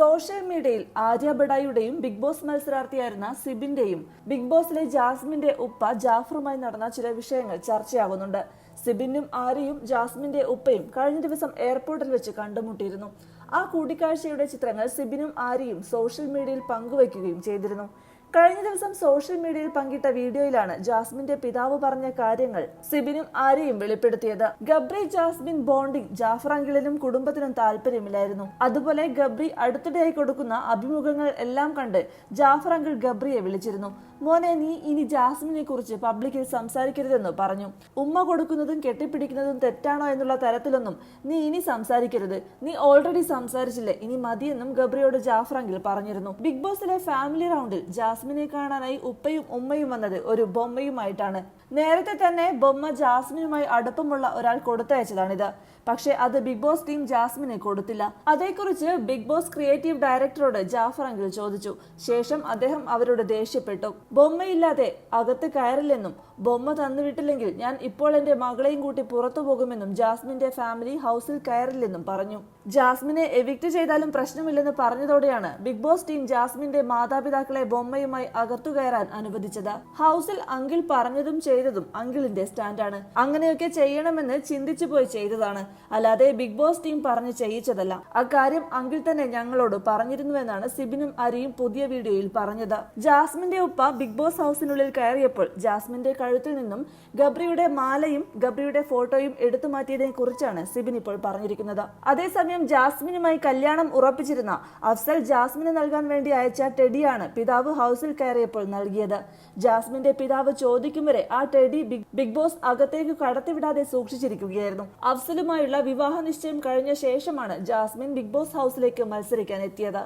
Social മീഡിയയിൽ ആര്യ ബഡായുടെയും big boss മത്സരാർത്ഥിയായിരുന്ന സിബിന്റെയും ബിഗ് ബോസിലെ ജാസ്മിന്റെ ഉപ്പ ജാഫറുമായി നടന്ന ചില വിഷയങ്ങൾ ചർച്ചയാകുന്നുണ്ട്. സിബിനും ആര്യയും ജാസ്മിന്റെ ഉപ്പയും കഴിഞ്ഞ ദിവസം എയർപോർട്ടിൽ വെച്ച് കണ്ടുമുട്ടിയിരുന്നു. ആ കൂടിക്കാഴ്ചയുടെ ചിത്രങ്ങൾ സിബിനും ആര്യയും സോഷ്യൽ മീഡിയയിൽ പങ്കുവയ്ക്കുകയും ചെയ്തിരുന്നു. കഴിഞ്ഞ ദിവസം സോഷ്യൽ മീഡിയയിൽ പങ്കിട്ട വീഡിയോയിലാണ് ജാസ്മിന്റെ പിതാവ് പറഞ്ഞ കാര്യങ്ങൾ സിബിനും ആരെയും വെളിപ്പെടുത്തിയത്. ഗബ്രി ജാസ്മിൻ ബോണ്ടിംഗ് ജാഫർ അങ്കിളിനും കുടുംബത്തിനും താല്പര്യമില്ലായിരുന്നു. അതുപോലെ ഗബ്രി അടുത്തിടെയായി കൊടുക്കുന്ന അഭിമുഖങ്ങൾ എല്ലാം കണ്ട് ജാഫർ അങ്കിൾ ഗബ്രിയെ വിളിച്ചിരുന്നു. മോനെ നീ ഇനി ജാസ്മിനെ കുറിച്ച് പബ്ലിക്കിൽ സംസാരിക്കരുതെന്ന് പറഞ്ഞു. ഉമ്മ കൊടുക്കുന്നതും കെട്ടിപ്പിടിക്കുന്നതും തെറ്റാണോ എന്നുള്ള തരത്തിലൊന്നും നീ ഇനി സംസാരിക്കരുത്. നീ ഓൾറെഡി സംസാരിച്ചില്ലേ? ഇനി മതിയെന്നും ഗബ്രിയോട് ജാഫർ പറഞ്ഞിരുന്നു. ബിഗ് ബോസിലെ ഫാമിലി റൗണ്ടിൽ ജാസ്മിനെ കാണാനായി ഉപ്പയും ഉമ്മയും വന്നത് ഒരു ബൊമ്മയുമായിട്ടാണ്. നേരത്തെ തന്നെ ബൊമ്മ ജാസ്മിനുമായി അടുപ്പമുള്ള ഒരാൾ കൊടുത്തയച്ചതാണിത്. പക്ഷേ അത് ബിഗ് ബോസ് ടീം ജാസ്മിനെ കൊടുത്തില്ല. അതേക്കുറിച്ച് ബിഗ് ബോസ് ക്രിയേറ്റീവ് ഡയറക്ടറോട് ജാഫർ അങ്കിൾ ചോദിച്ചു. ശേഷം അദ്ദേഹം അവരോട് ദേഷ്യപ്പെട്ടു. ബൊമ്മയില്ലാതെ അകത്ത് കയറില്ലെന്നും ബൊമ്മ തന്നുവിട്ടില്ലെങ്കിൽ ഞാൻ ഇപ്പോൾ എന്റെ മകളെയും കൂട്ടി പുറത്തു പോകുമെന്നും ജാസ്മിന്റെ ഫാമിലി ഹൗസിൽ കയറില്ലെന്നും പറഞ്ഞു. ജാസ്മിനെ എവിക്ട് ചെയ്താലും പ്രശ്നമില്ലെന്ന് പറഞ്ഞതോടെയാണ് ബിഗ് ബോസ് ടീം ജാസ്മിന്റെ മാതാപിതാക്കളെ ബൊമ്മയുമായി അകത്തു കയറാൻ അനുവദിച്ചത്. ഹൗസിൽ അങ്കിൾ പറഞ്ഞതും ചെയ്തതും അങ്കിളിന്റെ സ്റ്റാൻഡാണ്. അങ്ങനെയൊക്കെ ചെയ്യണമെന്ന് ചിന്തിച്ചു പോയി ചെയ്തതാണ്. അല്ലാതെ ബിഗ് ബോസ് ടീം പറഞ്ഞ് ചെയ്യിച്ചതല്ല. അക്കാര്യം അങ്കിൾ തന്നെ ഞങ്ങളോട് പറഞ്ഞിരുന്നുവെന്നാണ് സിബിനും അരിയും പുതിയ വീഡിയോയിൽ പറഞ്ഞത്. ജാസ്മിന്റെ ഉപ്പ ബിഗ് ബോസ് ഹൗസിനുള്ളിൽ കയറിയപ്പോൾ ജാസ്മിന്റെ കഴുത്തിൽ നിന്നും ഗബ്രിയുടെ മാലയും ഗബ്രിയുടെ ഫോട്ടോയും എടുത്തു മാറ്റിയതിനെ കുറിച്ചാണ് സിബിൻ ഇപ്പോൾ പറഞ്ഞിരിക്കുന്നത്. അതേസമയം ജാസ്മിനുമായി കല്യാണം ഉറപ്പിച്ചിരുന്ന അഫ്സൽ ജാസ്മിന് നൽകാൻ വേണ്ടി അയച്ച ടെഡിയാണ് പിതാവ് ഹൗസിൽ കയറിയപ്പോൾ നൽകിയത്. ജാസ്മിന്റെ പിതാവ് ചോദിക്കും വരെ ആ ടെഡി ബിഗ് ബോസ് അകത്തേക്ക് കടത്തിവിടാതെ സൂക്ഷിച്ചിരിക്കുകയായിരുന്നു. അഫ്സലുമായുള്ള വിവാഹ നിശ്ചയം കഴിഞ്ഞ ശേഷമാണ് ജാസ്മിൻ ബിഗ് ബോസ് ഹൗസിലേക്ക് മത്സരിക്കാൻ എത്തിയത്.